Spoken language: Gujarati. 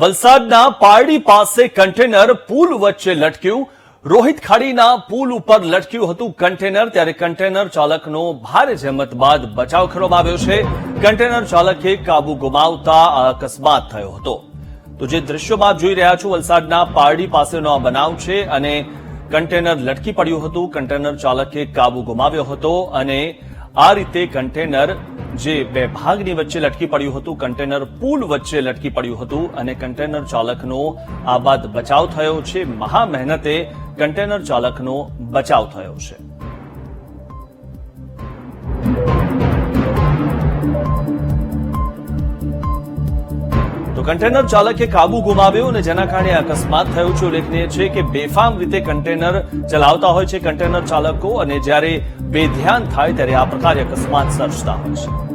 વલસાડના પારડી પાસે કન્ટેનર પુલ વચ્ચે લટક્યું. રોહિત ખાડીના પુલ ઉપર લટક્યું હતું કન્ટેનર, ત્યારે કન્ટેનર ચાલકનો ભારે જહેમત બાદ બચાવ કરવામાં આવ્યો છે. કન્ટેનર ચાલકે કાબુ ગુમાવતા આ અકસ્માત થયો હતો. તો જે દ્રશ્યમાં આપ જોઈ રહ્યા છો, વલસાડના પારડી પાસેનો આ બનાવ છે અને કન્ટેનર લટકી પડ્યું હતું. કન્ટેનર ચાલકે કાબુ ગુમાવ્યો હતો અને આ રીતે કન્ટેનર જે બે ભાગની વચ્ચે લટકી પડ્યું હતું કન્ટેનર પુલ વચ્ચે લટકી પડ્યું હતું અને કન્ટેનર ચાલકનો આ બાદ બચાવ થયો છે. મહા મહેનતે કન્ટેનર ચાલકનો બચાવ થયો છે. કન્ટેનર ચાલકે કાબુ ગુમાવ્યો અને જેના કારણે અકસ્માત થયો છે. ઉલ્લેખનીય છે કે બેફામ રીતે કન્ટેનર ચલાવતા હોય છે. કન્ટેનર ચાલકો અને જ્યારે બેધ્યાન થાય ત્યારે આ પ્રકારે અકસ્માત સર્જતા હોય છે.